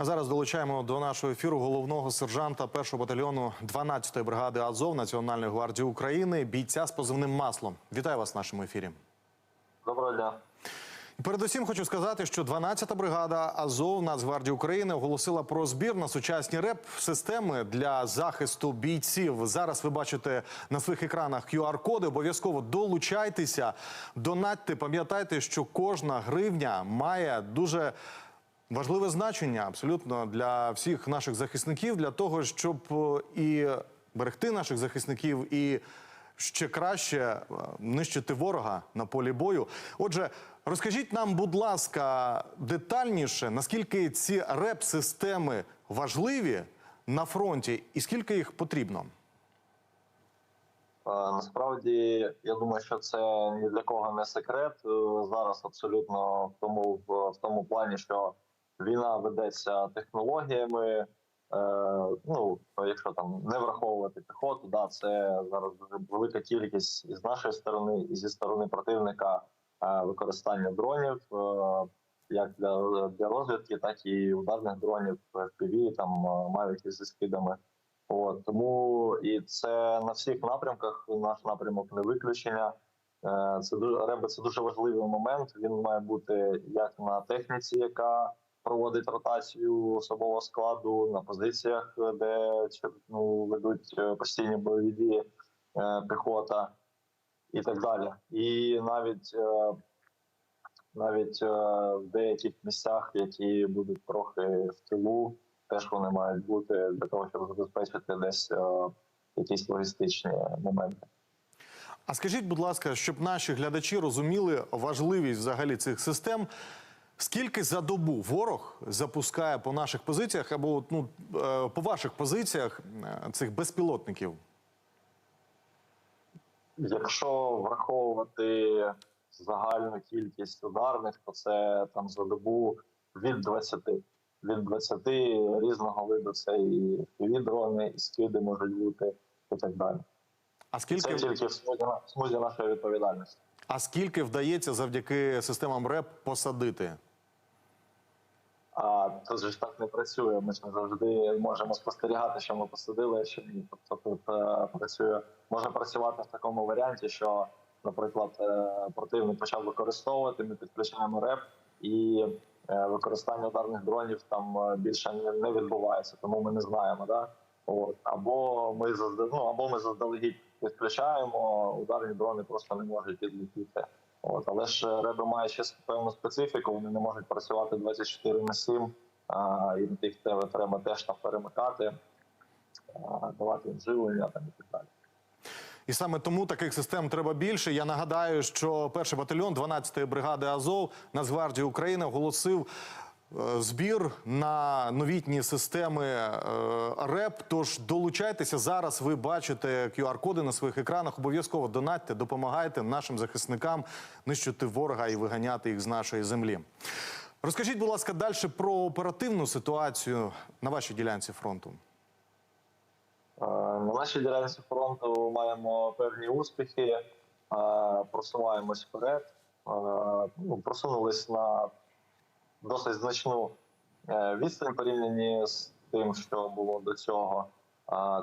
А зараз долучаємо до нашого ефіру головного сержанта першого батальйону 12-ї бригади Азов Національної гвардії України, бійця з позивним маслом. Вітаю вас в нашому ефірі. Доброго дня. Передусім хочу сказати, що 12-та бригада Азов Нацгвардії України оголосила про збір на сучасні реп-системи для захисту бійців. Зараз ви бачите на своїх екранах QR-коди. Обов'язково долучайтеся, донатьте. Пам'ятайте, що кожна гривня має дуже важливе значення абсолютно для всіх наших захисників, для того, щоб е, і берегти наших захисників, і ще краще е, нищити ворога на полі бою. Отже, розкажіть нам, будь ласка, детальніше, наскільки ці реп-системи важливі на фронті, і скільки їх потрібно? Е, Насправді, я думаю, що це ні для кого не секрет. Зараз абсолютно в тому в тому плані, що війна ведеться технологіями. Е, Ну, якщо там не враховувати піхоту, да, це зараз дуже велика кількість і з нашої сторони, і зі сторони противника е, використання дронів, е, як для, для розвідки, так і ударних дронів FPV, там мавіки зі скидами. От тому і це на всіх напрямках. Наш напрямок не виключення. Це дуже реби. Це дуже важливий момент. Він має бути як на техніці, яка проводить ротацію особового складу, на позиціях, де ну, ведуть е, постійні бойові дії е, піхота і так далі. І навіть е, навіть в деяких місцях, які будуть трохи в тилу, теж вони мають бути для того, щоб забезпечити десь якісь логістичні моменти. А скажіть, будь ласка, щоб наші глядачі розуміли важливість взагалі цих систем. Скільки за добу ворог запускає по наших позиціях або ну, е, по ваших позиціях е, цих безпілотників? Якщо враховувати загальну кількість ударних, то це там за добу від 20. Від 20 різного виду це і дрони, і скиди можуть бути, і так далі. А Це скільки, тільки в смузі, в смузі нашої відповідальності. а скільки вдається завдяки системам РЕП посадити? А це ж так не працює. Ми ж завжди можемо спостерігати, що ми посадили, що ні. Тобто тут е, працює, може працювати в такому варіанті, що, наприклад, е, противник почав використовувати, ми підключаємо реп і е, використання ударних дронів там більше не, відбувається, тому ми не знаємо, да? От. Або ми ну, або ми заздалегідь підключаємо, ударні дрони просто не можуть підлетіти. От, але ж реби має ще певну специфіку, вони не можуть працювати 24 на 7, а, і на тих тебе треба теж там перемикати, а, давати їм живлення там і так далі. І саме тому таких систем треба більше. Я нагадаю, що перший батальйон 12-ї бригади Азов Нацгвардії України оголосив е, збір на новітні системи е, РЕП. Тож долучайтеся зараз. Ви бачите QR-коди на своїх екранах. Обов'язково донатьте, допомагайте нашим захисникам нищити ворога і виганяти їх з нашої землі. Розкажіть, будь ласка, далі про оперативну ситуацію на вашій ділянці фронту. Е, На нашій ділянці фронту маємо певні успіхи, е, просуваємось вперед, е, ну, просунулись на досить значну е, відстань порівняні з тим, що було до цього.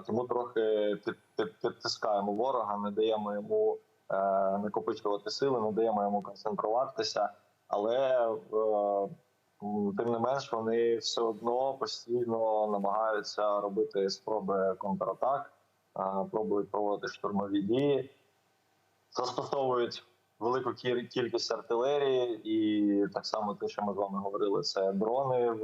Тому трохи під, під, підтискаємо ворога, не даємо йому е, накопичувати сили, не даємо йому концентруватися. Але е, тим не менш вони все одно постійно намагаються робити спроби контратак, пробують проводити штурмові дії, застосовують велику кількість артилерії, і так само те, що ми з вами говорили, це дрони.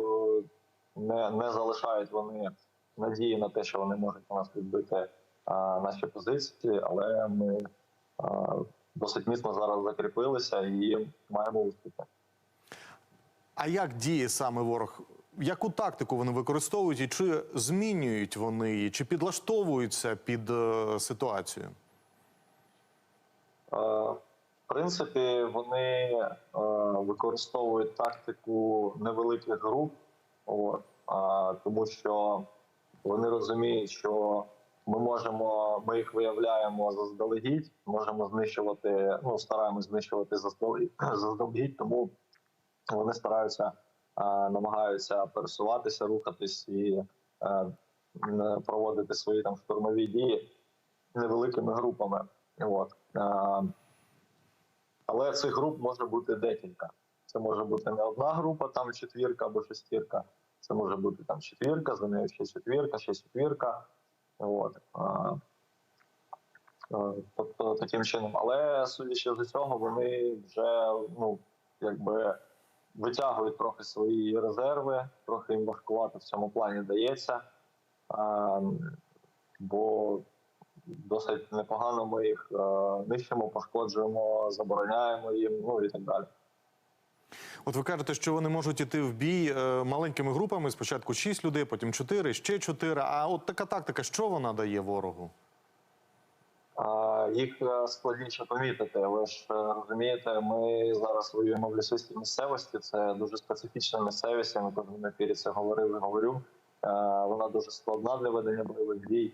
Не, не залишають вони надії на те, що вони можуть у нас відбити а, наші позиції, але ми а, досить міцно зараз закріпилися і маємо успіхи. А як діє саме ворог? Яку тактику вони використовують і чи змінюють вони її, чи підлаштовуються під е, ситуацію? Е, принципі, вони е, використовують тактику невеликих груп, от, тому що вони розуміють, що ми можемо, ми їх виявляємо заздалегідь, можемо знищувати, ну стараємось знищувати заздалегідь, тому вони стараються намагаються пересуватися, рухатись і е, проводити свої там штурмові дії невеликими групами. От. Але цих груп може бути декілька. Це може бути не одна група, там четвірка або шестірка. Це може бути там четвірка, за нею ще четвірка, ще четвірка. От. Е, Тобто таким чином. Але судячи з цього, вони вже ну, якби витягують трохи свої резерви, трохи їм важкувато в цьому плані дається. Бо досить непогано ми їх е, нищимо, пошкоджуємо, забороняємо їм, ну і так далі. От ви кажете, що вони можуть іти в бій е, маленькими групами. Спочатку 6 людей, потім 4, ще 4. А от така тактика, що вона дає ворогу? Їх е, складніше помітити. Ви ж розумієте, ми зараз воюємо в лісистій місцевості. Це дуже специфічна місцевість. Я на кожному ефірі це говорив і говорю. Вона дуже складна для ведення бойових дій.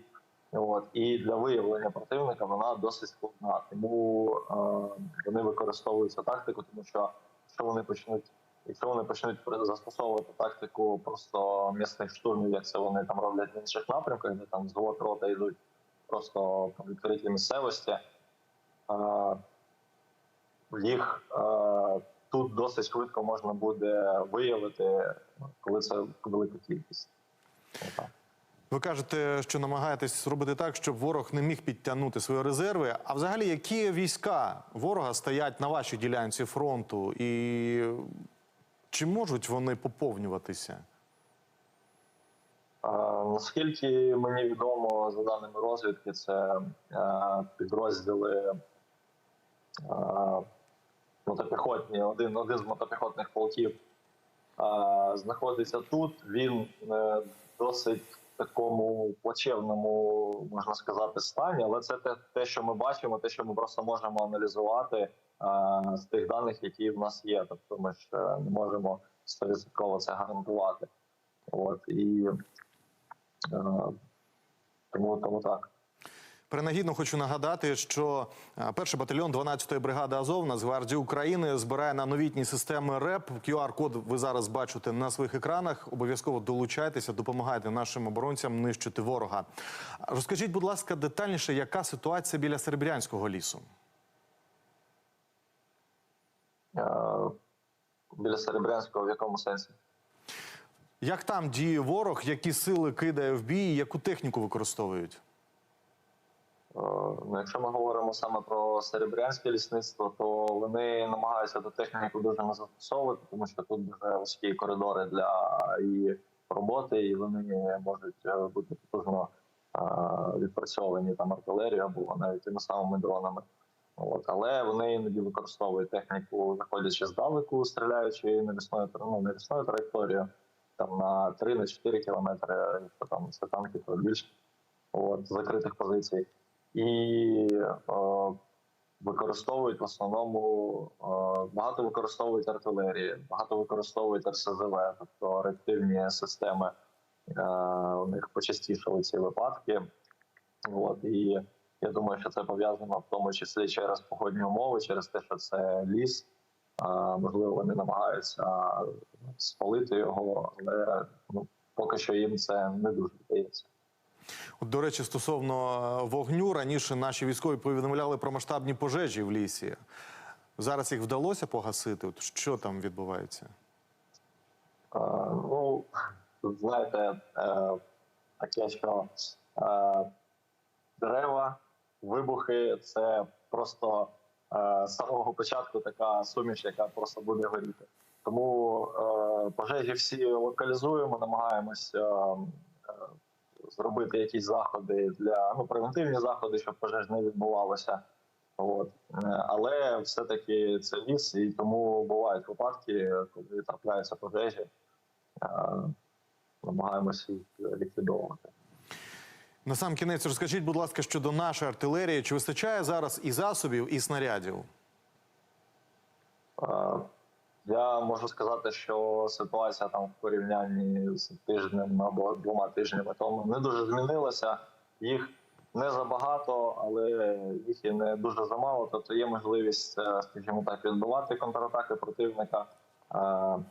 От і для виявлення противника вона досить складна. Тому е, вони використовують цю тактику, тому що якщо вони почнуть, якщо вони почнуть застосовувати тактику просто місних штурмів, як це вони там роблять в інших напрямках, де там звод рота йдуть просто по відкритій місцевості. Е, їх е, тут досить швидко можна буде виявити, коли це велика кількість. Отак. Ви кажете, що намагаєтесь зробити так, щоб ворог не міг підтягнути свої резерви. А взагалі, які війська ворога стоять на вашій ділянці фронту, і чи можуть вони поповнюватися? Е, Наскільки мені відомо, за даними розвідки, це е, підрозділи е, мотопіхотні. Один, один з мотопіхотних полків знаходиться тут. Він досить такому плачевному, можна сказати, стані, але це те, те, що ми бачимо, те, що ми просто можемо аналізувати е, з тих даних, які в нас є. Тобто ми ж е, не можемо 100% це гарантувати. От і Е, Тому, тому так. Принагідно хочу нагадати, що е, перший батальйон 12-ї бригади Азов Нацгвардії України збирає на новітні системи РЕП. QR-код ви зараз бачите на своїх екранах. Обов'язково долучайтеся, допомагайте нашим оборонцям нищити ворога. Розкажіть, будь ласка, детальніше, яка ситуація біля Серебрянського лісу? Е, Біля Серебрянського в якому сенсі? Як там діє ворог, які сили кидає в бій, яку техніку використовують? Е, Ну, якщо ми говоримо саме про серебрянське лісництво, то вони намагаються до техніку дуже не застосовувати, тому що тут дуже вузькі коридори для її роботи, і вони можуть е, бути потужно е, відпрацьовані там артилерією або навіть тими самими дронами. От. Але вони іноді використовують техніку, заходячи здалеку, стріляючи навісною, ну, навісною траєкторією, там на 3-4 кілометри, якщо там це танки, то більше от, закритих позицій. І е, використовують в основному е, багато використовують артилерії, багато використовують РСЗВ, тобто реактивні системи. Е, у них почастішали ці випадки. От, і я думаю, що це пов'язано в тому числі через погодні умови, через те, що це ліс. Можливо, вони намагаються спалити його, але ну, поки що їм це не дуже вдається. От, до речі, стосовно е, вогню, раніше наші військові повідомляли про масштабні пожежі в лісі. Зараз їх вдалося погасити. От що там відбувається? Е, Ну, знаєте, е, таке, що е, дерева, вибухи це просто е, з самого початку така суміш, яка просто буде горіти. Тому е, пожежі всі локалізуємо, намагаємось е, зробити якісь заходи для ну, превентивні заходи, щоб пожеж не відбувалося. От. Е, Але все-таки це ліс, і тому бувають випадки, коли трапляються пожежі. Е, Намагаємося їх ліквідовувати. На сам кінець розкажіть, будь ласка, щодо нашої артилерії, чи вистачає зараз і засобів, і снарядів? Е, Я можу сказати, що ситуація там в порівнянні з тижнем або двома тижнями тому не дуже змінилася. Їх не забагато, але їх і не дуже замало. Тобто є можливість, е, скажімо так, відбивати контратаки противника. Е,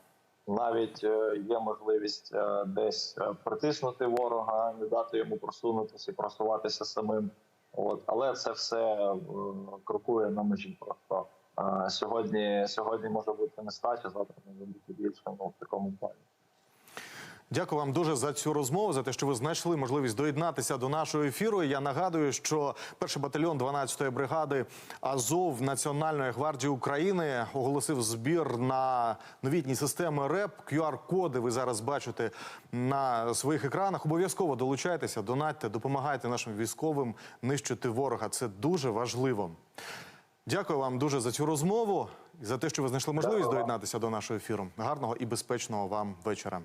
навіть е, є можливість десь притиснути ворога, не дати йому просунутися і просуватися самим. От, але це все крокує на межі. Просто сьогодні, сьогодні може бути нестача, завтра може бути більше ну, в такому плані. Дякую вам дуже за цю розмову, за те, що ви знайшли можливість доєднатися до нашого ефіру. Я нагадую, що перший батальйон 12-ї бригади Азов Національної гвардії України оголосив збір на новітні системи РЕП. QR-коди ви зараз бачите на своїх екранах. Обов'язково долучайтеся, донатьте, допомагайте нашим військовим нищити ворога. Це дуже важливо. Дякую вам дуже за цю розмову і за те, що ви знайшли можливість доєднатися до нашого ефіру. Гарного і безпечного вам вечора.